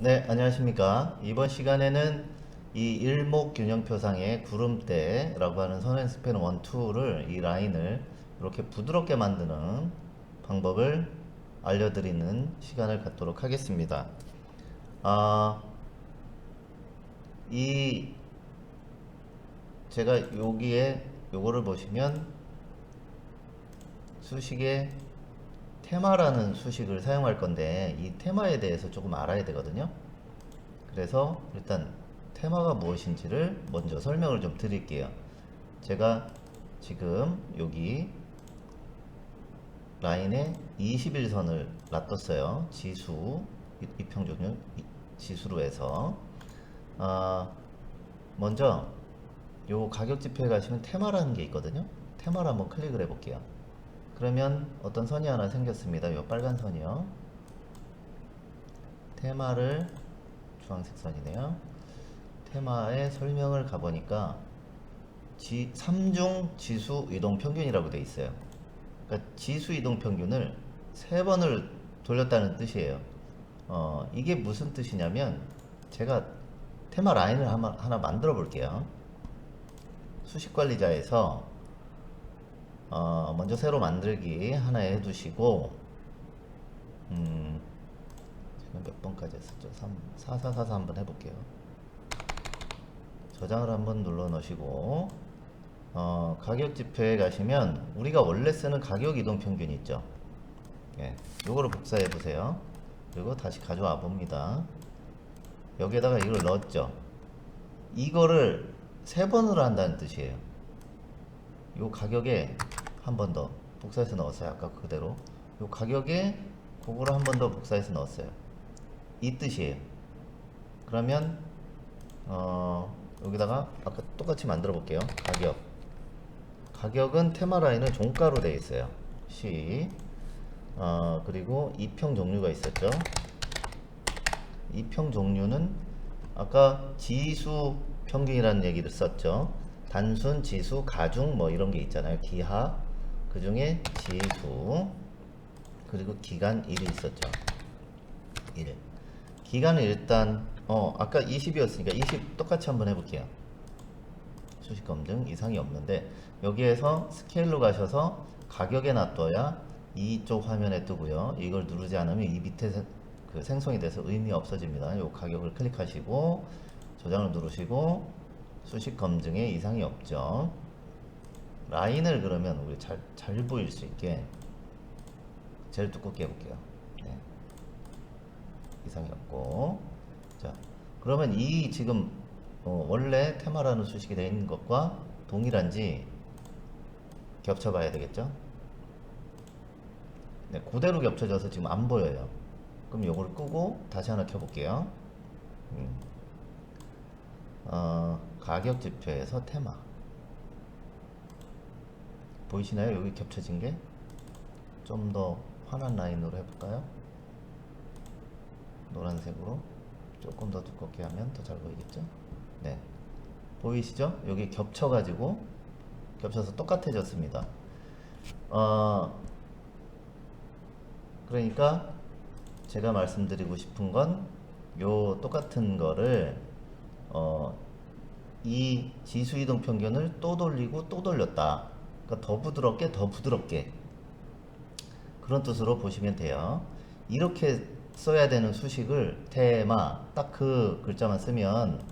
네, 안녕하십니까. 이번 시간에는 이 일목균형표상의 구름대라고 하는 선행 스팬 1, 2를 이 라인을 이렇게 부드럽게 만드는 방법을 알려드리는 시간을 갖도록 하겠습니다. 아, 이 제가 여기에 요거를 보시면 수식에 테마라는 수식을 사용할 건데 이 테마에 대해서 조금 알아야 되거든요. 그래서 일단 테마가 무엇인지를 먼저 설명을 좀 드릴게요. 제가 지금 여기 라인에 21선을 놔뒀어요. 지수 이- 이평종류 이- 지수로 해서 아, 먼저 요 가격 지표에 가시면 테마라는 게 있거든요. 테마를 한번 클릭을 해볼게요. 그러면 어떤 선이 하나 생겼습니다. 요 빨간 선이요. 테마를 주황색 선이네요. 테마의 설명을 가보니까 지, 3중 지수 이동 평균이라고 돼 있어요. 그러니까 지수 이동 평균을 세 번을 돌렸다는 뜻이에요. 어, 이게 무슨 뜻이냐면 제가 테마 라인을 하나, 하나 만들어 볼게요. 수식 관리자에서 어, 먼저 새로 만들기 하나 해두시고 음, 지금 몇 번까지 했었죠? 3, 4444 한번 해볼게요. 저장을 한번 눌러 넣으시고 어, 가격 지표에 가시면 우리가 원래 쓰는 가격 이동 평균 있죠? 예, 요거를 복사해 보세요. 그리고 다시 가져와 봅니다. 여기에다가 이걸 넣었죠. 이거를 세 번으로 한다는 뜻이에요. 요 가격에 한 번 더 복사해서 넣었어요. 아까 그대로. 요 가격에 그거를 한 번 더 복사해서 넣었어요. 이 뜻이에요. 그러면 어, 여기다가 아까 똑같이 만들어 볼게요. 가격. 가격은 테마 라인은 종가로 되어 있어요. C. 어, 그리고 이평 종류가 있었죠. 이평 종류는 아까 지수 평균이라는 얘기를 썼죠. 단순, 지수, 가중 뭐 이런 게 있잖아요. 기하. 그 중에 지수. 그리고 기간 1이 있었죠. 1. 기간은 일단 어 아까 20이었으니까 20 똑같이 한번 해볼게요. 수식 검증 이상이 없는데 여기에서 스케일로 가셔서 가격에 놔둬야 이쪽 화면에 뜨고요. 이걸 누르지 않으면 이 밑에 세- 그 생성이 돼서 의미 없어집니다. 요 가격을 클릭하시고 저장을 누르시고 수식 검증에 이상이 없죠. 라인을 그러면 우리 잘, 잘 보일 수 있게 제일 두껍게 해볼게요. 네. 이상이 없고 자 그러면 이 지금 어, 원래 테마라는 수식이 되어 있는 것과 동일한지 겹쳐 봐야 되겠죠 네, 그대로 겹쳐져서 지금 안 보여요 그럼 요걸 끄고 다시 하나 켜볼게요 음. 어, 가격 지표에서 테마 보이시나요 여기 겹쳐진 게 좀 더 환한 라인으로 해볼까요 노란색으로 조금 더 두껍게 하면 더 잘 보이겠죠? 네. 보이시죠? 여기 겹쳐가지고 겹쳐서 똑같아졌습니다. 어, 그러니까 제가 말씀드리고 싶은 건 요 똑같은 거를 어, 이 지수 이동 평균을 또 돌리고 또 돌렸다. 그러니까 더 부드럽게 더 부드럽게 그런 뜻으로 보시면 돼요. 이렇게 써야 되는 수식을 테마 딱 그 글자만 쓰면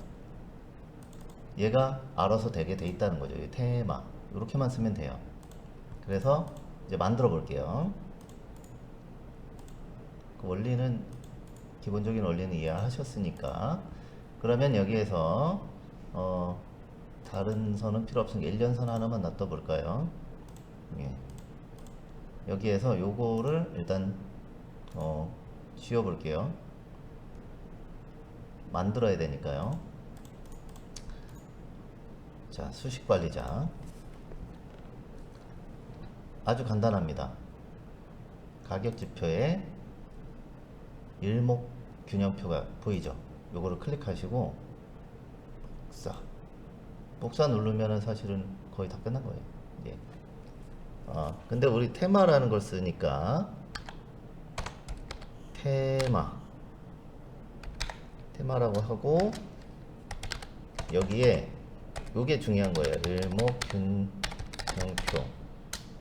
얘가 알아서 되게 돼 있다는 거죠. 이 테마 이렇게만 쓰면 돼요. 그래서 이제 만들어 볼게요. 그 원리는 기본적인 원리는 이해하셨으니까 그러면 여기에서 어 다른 선은 필요 없으니까 일련선 하나만 놔둬 볼까요? 예. 여기에서 요거를 일단 어, 지워 볼게요. 만들어야 되니까요. 자, 수식 관리자. 아주 간단합니다. 가격 지표에 일목 균형표가 보이죠? 요거를 클릭하시고 복사. 복사 누르면은 사실은 거의 다 끝난 거예요. 예. 어, 근데 우리 테마라는 걸 쓰니까 테마 테마라고 하고 여기에 요게 중요한 거예요. 일목균형표.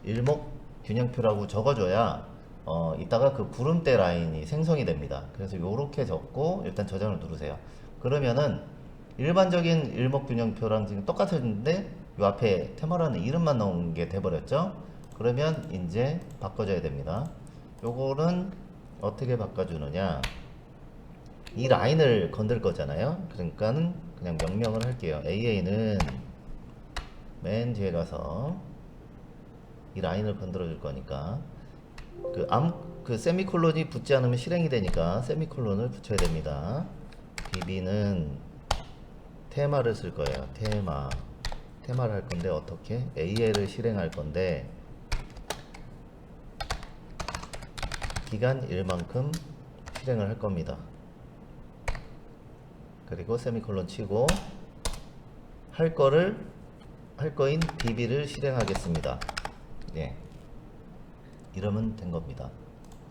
일목균형표라고 적어줘야 어, 이따가 그 구름대 라인이 생성이 됩니다. 그래서 요렇게 적고 일단 저장을 누르세요. 그러면은 일반적인 일목균형표랑 지금 똑같은데 요 앞에 테마라는 이름만 나온 게 돼버렸죠. 그러면 이제 바꿔줘야 됩니다. 요거는 어떻게 바꿔주느냐? 이 라인을 건들 거잖아요. 그러니까는 그냥 명명을 할게요. AA는 맨 뒤에 가서 이 라인을 건드려 줄 거니까 그 암, 그 세미콜론이 붙지 않으면 실행이 되니까 세미콜론을 붙여야 됩니다. BB는 테마를 쓸 거예요. 테마. 테마를 할 건데 어떻게? AL을 실행할 건데 기간 1만큼 실행을 할 겁니다. 그리고 세미콜론 치고 할 거를 할 거인 DB를 실행하겠습니다. 예. 이러면 된 겁니다.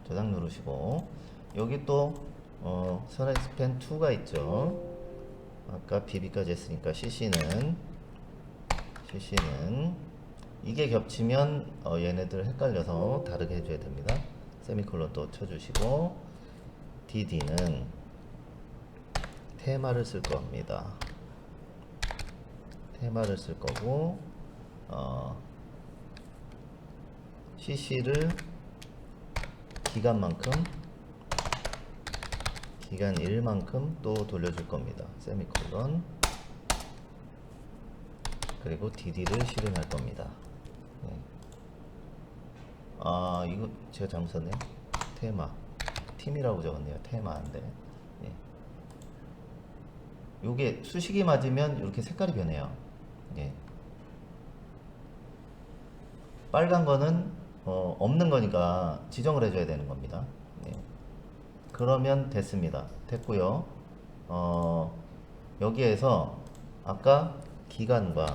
저장 누르시고 여기 또 어, 선행 스팬 2가 있죠. 아까 BB까지 했으니까 CC는 CC는 이게 겹치면 어, 얘네들 헷갈려서 다르게 해줘야 됩니다. 세미콜론 또 쳐주시고 DD는 테마를 쓸 겁니다. 테마를 쓸 거고 어, CC를 기간만큼 기간 1만큼 또 돌려줄 겁니다. 세미콜론 그리고 DD를 실행할 겁니다. 네. 아 이거 제가 잘못 썼네요. 테마 팀이라고 적었네요. 테마인데 예. 요게 수식이 맞으면 이렇게 색깔이 변해요. 예. 빨간 거는 어, 없는 거니까 지정을 해줘야 되는 겁니다. 예. 그러면 됐습니다. 됐고요. 어, 여기에서 아까 기간과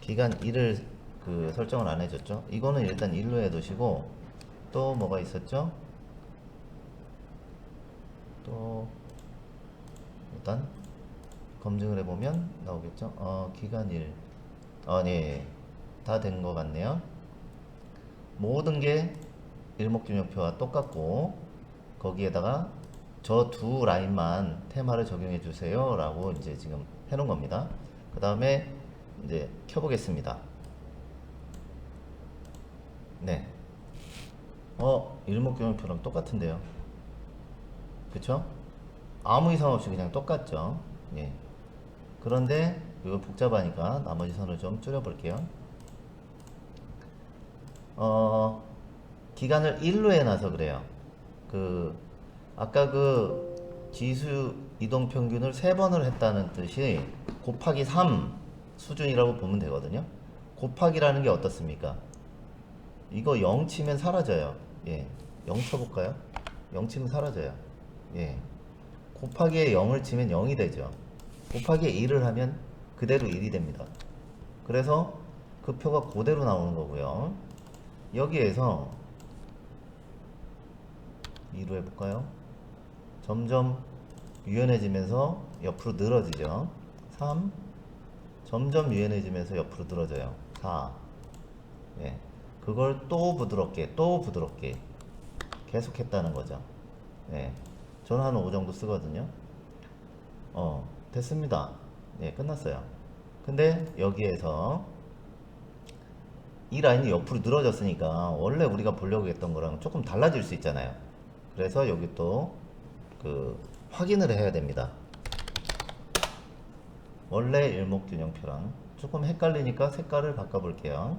기간 1을 그 설정을 안 해줬죠. 이거는 일단 1로 해두시고 또 뭐가 있었죠? 또 일단 검증을 해보면 나오겠죠. 어, 기간 1. 아, 네. 다된 것 같네요. 모든 게 일목균형표와 똑같고 거기에다가 저 두 라인만 테마를 적용해 주세요 라고 이제 지금 해 놓은 겁니다. 그 다음에 이제 켜보겠습니다. 네. 어, 일목균형표랑 똑같은데요. 그쵸? 아무 이상 없이 그냥 똑같죠. 예. 그런데 이거 복잡하니까 나머지 선을 좀 줄여 볼게요. 어, 기간을 1로 해놔서 그래요. 그, 아까 그 지수 이동 평균을 3번을 했다는 뜻이 곱하기 3 수준이라고 보면 되거든요. 곱하기라는 게 어떻습니까? 이거 0 치면 사라져요. 예. 0 쳐볼까요? 0 치면 사라져요. 예. 곱하기에 0을 치면 0이 되죠. 곱하기에 1을 하면 그대로 1이 됩니다. 그래서 그 표가 그대로 나오는 거고요. 여기에서 2로 해볼까요? 점점 유연해지면서 옆으로 늘어지죠. 3 점점 유연해지면서 옆으로 늘어져요. 4 예. 그걸 또 부드럽게 또 부드럽게 계속 했다는 거죠. 예. 저는 한 5 정도 쓰거든요. 어, 됐습니다. 예, 끝났어요. 근데 여기에서 이 라인이 옆으로 늘어졌으니까 원래 우리가 보려고 했던 거랑 조금 달라질 수 있잖아요. 그래서 여기 또 그 확인을 해야 됩니다. 원래 일목균형표랑 조금 헷갈리니까 색깔을 바꿔볼게요.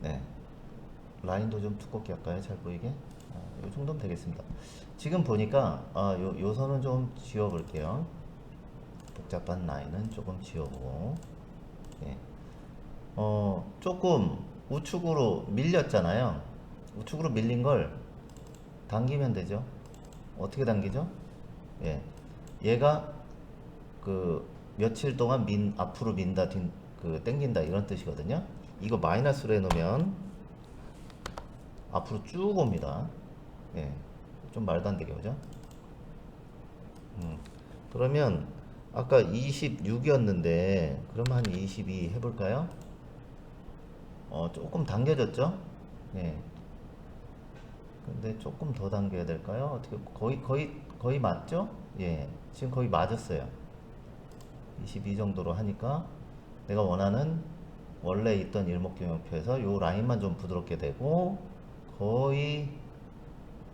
네. 라인도 좀 두껍게 할까요? 잘 보이게? 아, 요 정도면 되겠습니다. 지금 보니까 아, 요, 요 선은 좀 지워볼게요. 복잡한 라인은 조금 지워보고 예. 어, 조금 우측으로 밀렸잖아요. 우측으로 밀린 걸 당기면 되죠. 어떻게 당기죠? 예. 얘가 그 며칠 동안 민 앞으로 민다 뒷, 그 땡긴다 이런 뜻이거든요. 이거 마이너스로 해놓으면 앞으로 쭉 옵니다. 예, 좀 말도 안 되게 오죠. 음, 그러면 아까 26이었는데 그럼 한 22 해볼까요? 어, 조금 당겨졌죠? 예. 근데 조금 더 당겨야 될까요? 어떻게 거의 거의 거의 맞죠? 예. 지금 거의 맞았어요. 22 정도로 하니까 내가 원하는 원래 있던 일목균형표에서 요 라인만 좀 부드럽게 되고 거의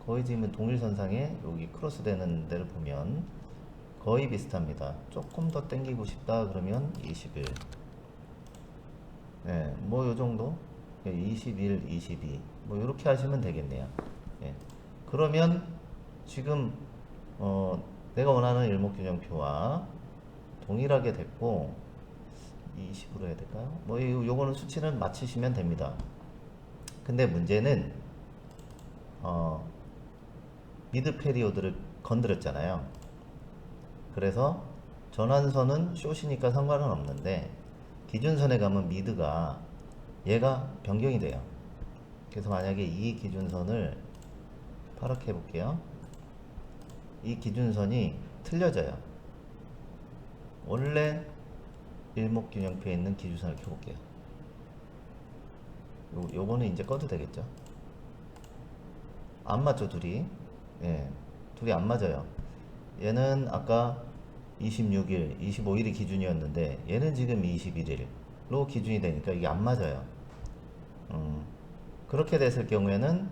거의 지금 동일선상에 여기 크로스 되는 데를 보면 거의 비슷합니다. 조금 더 당기고 싶다 그러면 21. 네, 뭐요 정도? 21, 22. 뭐 이렇게 하시면 되겠네요. 예. 그러면 지금 어, 내가 원하는 일목균형표와 동일하게 됐고 20으로 해야 될까요? 뭐 요- 요거는 수치는 맞추시면 됩니다. 근데 문제는 어, 미드 페리오드를 건드렸잖아요. 그래서 전환선은 숏이니까 상관은 없는데 기준선에 가면 미드가 얘가 변경이 돼요. 그래서 만약에 이 기준선을 파랗게 해볼게요. 이 기준선이 틀려져요. 원래 일목균형표에 있는 기준선을 켜볼게요. 요, 요거는 이제 꺼도 되겠죠? 안 맞죠, 둘이? 예, 둘이 안 맞아요. 얘는 아까 26일, 25일이 기준이었는데 얘는 지금 21일로 기준이 되니까 이게 안 맞아요. 음, 그렇게 됐을 경우에는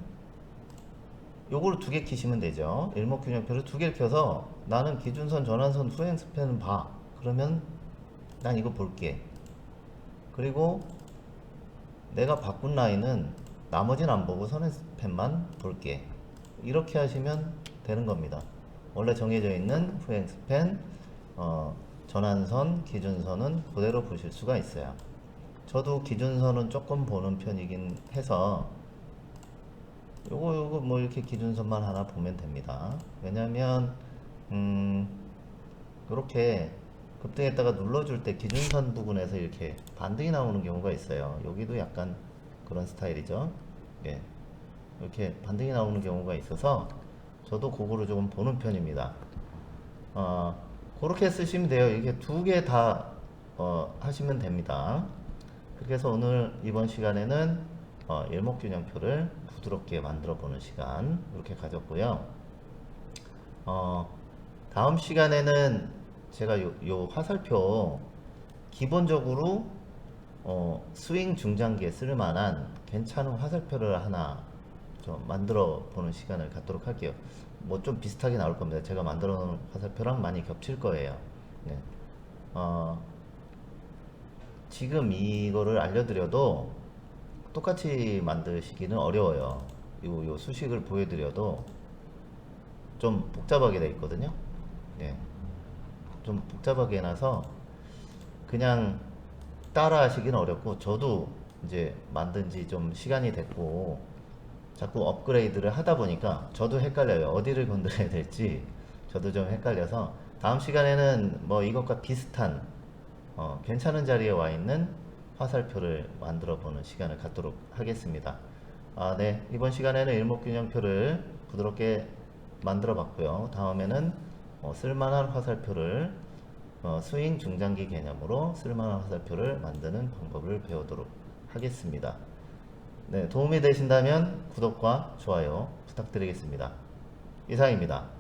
요거를 두개 키시면 되죠. 일목균형표를 두 개를 켜서 나는 기준선, 전환선, 후행 스팬은 봐. 그러면 난 이거 볼게. 그리고 내가 바꾼 라인은 나머지는 안 보고 선행 스팬만 볼게. 이렇게 하시면 되는 겁니다. 원래 정해져 있는 후행 스팬, 어, 전환선, 기준선은 그대로 보실 수가 있어요. 저도 기준선은 조금 보는 편이긴 해서 요거 요거 뭐 이렇게 기준선만 하나 보면 됩니다. 왜냐면 음 이렇게 급등했다가 눌러줄 때 기준선 부분에서 이렇게 반등이 나오는 경우가 있어요. 여기도 약간 그런 스타일이죠. 예. 이렇게 반등이 나오는 경우가 있어서 저도 그거를 조금 보는 편입니다. 어, 그렇게 쓰시면 돼요. 이게 두 개다 어, 하시면 됩니다. 그렇게 해서 오늘 이번 시간에는 어, 일목균형표를 부드럽게 만들어 보는 시간 이렇게 가졌고요. 어, 다음 시간에는 제가 요, 요 화살표 기본적으로 어, 스윙 중장기에 쓸 만한 괜찮은 화살표를 하나 좀 만들어 보는 시간을 갖도록 할게요. 뭐 좀 비슷하게 나올 겁니다. 제가 만들어 놓은 화살표랑 많이 겹칠 거예요. 네. 어, 지금 이거를 알려드려도 똑같이 만드시기는 어려워요. 요, 요 수식을 보여드려도 좀 복잡하게 돼 있거든요. 예. 좀 복잡하게 해놔서 그냥 따라 하시기는 어렵고 저도 이제 만든 지 좀 시간이 됐고 자꾸 업그레이드를 하다 보니까 저도 헷갈려요. 어디를 건드려야 될지 저도 좀 헷갈려서 다음 시간에는 뭐 이것과 비슷한 어, 괜찮은 자리에 와 있는 화살표를 만들어 보는 시간을 갖도록 하겠습니다. 아, 네. 이번 시간에는 일목균형표를 부드럽게 만들어 봤고요. 다음에는 어, 쓸만한 화살표를 어, 스윙 중장기 개념으로 쓸만한 화살표를 만드는 방법을 배우도록 하겠습니다. 네, 도움이 되신다면 구독과 좋아요 부탁드리겠습니다. 이상입니다.